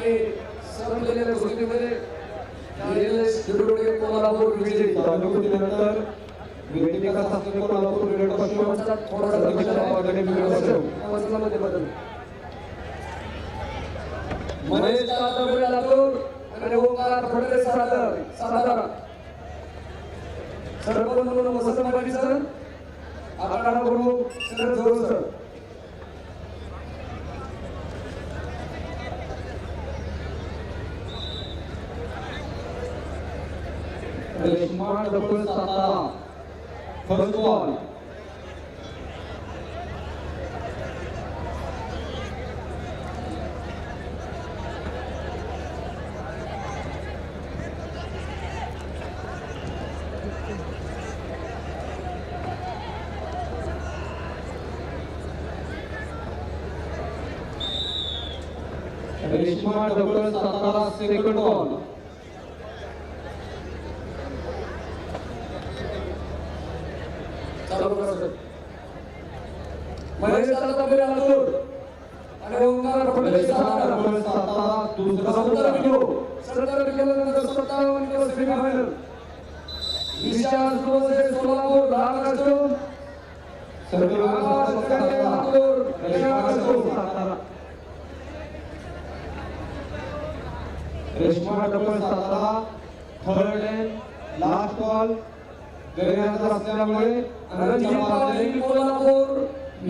आणि सहन केलेल्या गोष्टीमध्ये कोल्हापूर विजयी. चालू केल्यानंतर वेदिका शास्त्री कोल्हापूर ग्रेड पश्चिम कोणाचा थोडासा वगैरे मिळवलं असेल. वजनामध्ये बदल. महेश तातडे लातूर आणि ओंकार फडणवीस सादर सातारा सरपंच म्हणून वसंत पाटील सर प्रमुख जोर sir Reshma double Satara first ball Reshma double Satara second ball Reshma double Satara third and last ball गैरहजर असल्यामुळे रणजित पाटील कोल्हापूर